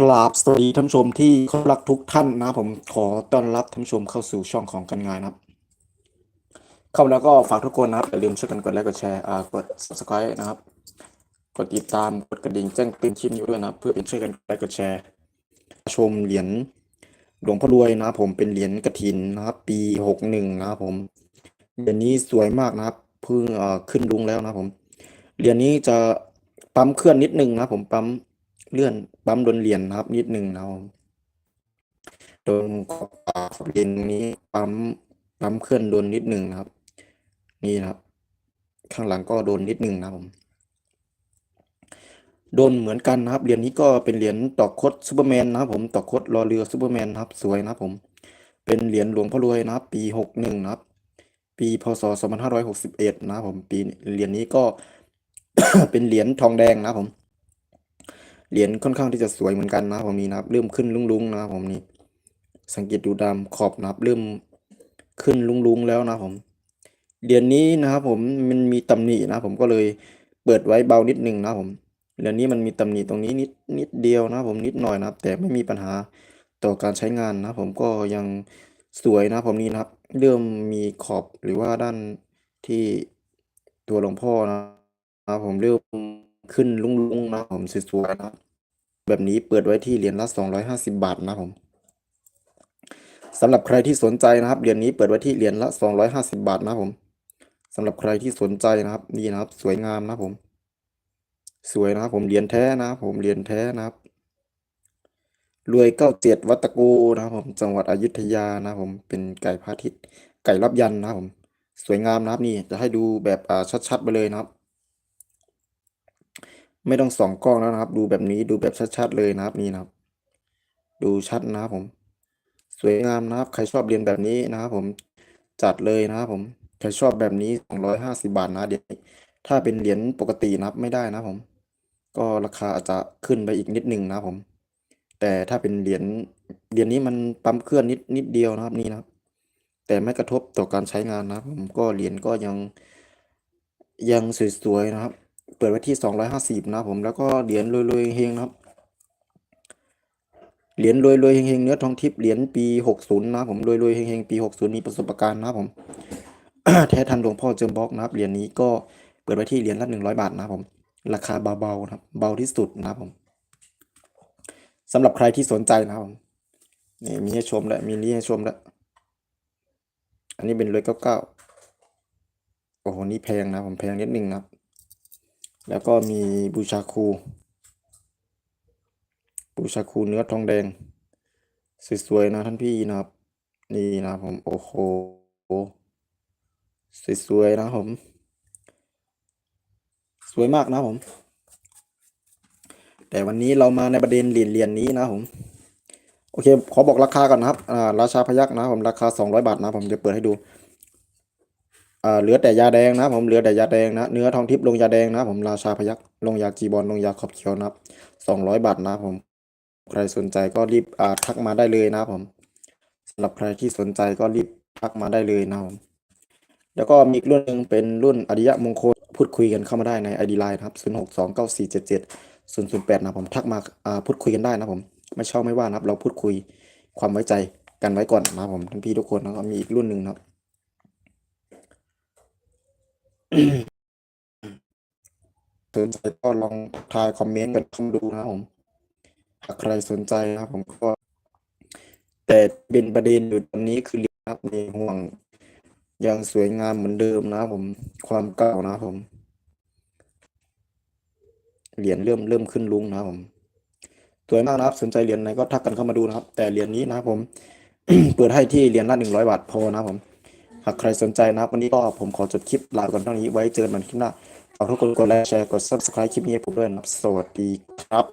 กราบสวัสดีท่านชมที่เคารพรักทุกท่านนะผมขอต้อนรับท่านชมเข้าสู่ช่องของกันงานนะครับเข้าแล้วก็ฝากทุกคนนะครับอย่าลืมช่วยกันกดไลค์กดแชร์อ่ากด subscribe นะครับ กดติดตามกดกระดิ่งแจ้งเตือนคลิปนี้ด้วยนะเพื่อเป็นช่วยกันกดไลค์กดแชร์ ชมเหรียญหลวงพ่อรวยนะผมเป็นเหรียญกระถินนะครับปีหกหนึ่งนะครับผมเหรียญนี้สวยมากนะครับเพิ่งเอ่อขึ้นลุงแล้วนะผมเหรียญนี้จะปั๊มเคลื่อนนิดนึงนะผมปั๊ม เลื่อนปั๊มโดนเหรียญนะครับ นิดหนึ่งนะครับโดนขอบปากขอบเลนนี้ปั๊มปั๊มเคลื่อนโดนนิดหนึ่งนะครับ นี่นะครับ ข้างหลังก็โดนนิดหนึ่งนะครับผมโดนเหมือนกันนะครับเหรียญนี้ก็เป็นเหรียญตอกคดซูเปอร์แมนนะครับผมตอกคดรอเรือซูเปอร์แมนนะครับ สวยนะครับผม เป็นเหรียญหลวงพ่อรวยนะครับ ปีหกหนึ่งนะครับ ปีพศสองพันห้าร้อยหกสิบเอ็ดนะครับผมปีเหรียญนี้ก็เป็นเหรียญทองแดงนะครับผม เหรียญค่อนข้างที่จะสวยเหมือนกันนะครับผมนี่นะครับเริ่มขึ้นลุ้งๆนะครับผมนี่สังเกตดูตามขอบนะครับเริ่มขึ้นลุ้งๆแล้วนะผมเหรียญนี้นะครับผมมันมีตำหนินะผมก็เลยเปิดไว้เบานิดหนึ่งนะผมเหรียญนี้มันมีตำหนิตรงนี้นิดนิดเดียวนะผมนิดหน่อยนะครับ แต่ไม่มีปัญหาต่อการใช้งานนะผมก็ยังสวยนะผมนี่นะครับ เริ่มมีขอบหรือว่าด้านที่ตัวหลวงพ่อนะครับผมเริ่ม ขึ้นลุ้งๆนะผมสวยๆนะแบบนี้เปิดไว้ที่เหรียญละ250 บาทนะผมสำหรับใครที่สนใจนะครับเหรียญนี้เปิดไว้ที่เหรียญละ 250 บาทนะผมสำหรับใครที่สนใจนะครับนี่นะครับ สวยงามนะผม สวยนะครับผมเหรียญแท้นะผมเหรียญแท้นะครับรวยเก้าเจ็ดวัดตะโกนะครับผมจังหวัดอยุธยานะผมเป็นไก่พระอาทิตย์ไก่รับยันนะครับผม สวยงามนะครับนี่จะให้ดูแบบอ่าชัดๆไปเลยนะครับ ไม่ต้องสองกล้องแล้วนะครับ ดูแบบนี้ดูแบบชัดๆเลยนะครับนี่นะครับ ดูชัดนะครับผม สวยงามนะครับ ใครชอบเรียนแบบนี้นะครับผมจัดเลยนะครับผมใครชอบแบบนี้สองร้อยห้าสิบาทนะเดี๋ยวถ้าเป็นเหรียญปกตินะครับไม่ได้นะครับผม ก็ราคาอาจจะขึ้นไปอีกนิดหนึ่งนะครับผม แต่ถ้าเป็นเหรียญเหรียญนี้มันปั๊มเคลื่อนนิดนิดเดียวนะครับนี่นะครับ แต่ไม่กระทบต่อการใช้งานนะครับผมก็เหรียญก็ยังยังสวยๆนะครับ เปิดไว้ที่ 250 นะครับผมแล้วก็เหรียญรวยๆเฮงนะครับเหรียญรวยๆเฮงๆเนื้อทองทิพย์เหรียญปี 60 นะครับผมรวยๆเฮงๆปี 60 มีประสบการณ์นะครับผมแท้ทันหลวงพ่อเจิมบล็อกนะครับเหรียญนี้ก็เปิดไว้ที่เหรียญละ 100 บาทนะครับผม ราคาเบาๆนะครับเบาที่สุดนะครับผมสำหรับใครที่สนใจนะครับผมนี่มีให้ชมแล้วมีนี้ให้ชมแล้วอันนี้เป็นรวยเก้าเก้าโอ้โหนี่แพงนะผมแพงนิดนึงนะครับ แล้วก็มีบูชาคู บูชาคูเนื้อทองแดง สวยๆนะท่านพี่นะครับ นี่นะผมโอ้โหสวยๆนะผม สวยมากนะผม แต่วันนี้เรามาในประเด็นเหรียญเหรียญนี้นะผมโอเค ขอบอกราคาก่อนนะครับ อ่า ราชาพยักนะครับผม ราคา 200 บาทนะ ผมจะเปิดให้ดู เหลือแต่ยาแดงนะผมเหลือแต่ยาแดงนะเนื้อทองทิพย์ลงยาแดงนะผมราชาพยักลงยาจีบอลลงยาขอบเขียวนะครับสองร้อยบาทนะผม ใครสนใจก็รีบอ่าทักมาได้เลยนะผมสำหรับใครที่สนใจก็รีบทักมาได้เลยนะผมแล้วก็มีอีกรุ่นหนึ่งเป็นรุ่นอริยะมงคลพูดคุยกันเข้ามาได้ใน ID Line นะครับศูนย์หกสองเก้าสี่เจ็ดเจ็ดศูนย์ศูนย์แปดนะผมทักมาอ่าพูดคุยกันได้นะผมไม่ชอบไม่ว่านะครับ เราพูดคุยความไว้ใจกันไว้ก่อนนะผมท่านพี่ทุกคนแล้วก็มีอีกรุ่นหนึ่งนะครับ สนใจก็ลองทายคอมเมนต์กันเข้ามาดูนะผมหากใครสนใจนะครับผมก็ แต่เป็นประเด็นอยู่ตอนนี้คือเหรียญครับในห่วงยังสวยงามเหมือนเดิมนะผมความเก่านะผม เหรียญเริ่มเริ่มขึ้นลุงนะผมสวยมากนะครับ สนใจเหรียญไหนก็ทักกันเข้ามาดูนะครับ แต่เหรียญนี้นะครับผม เปิดให้ที่เหรียญละหนึ่งร้อยบาทพอนะครับผม หากใครสนใจนะครับ วันนี้ก็ผมขอจบคลิปลาก่อนเท่านี้ไว้เจอกันใหม่คลิปหน้าฝากทุกคนกดไลค์แชร์กด subscribe คลิปนี้ให้ผมด้วยนะครับ สวัสดีครับ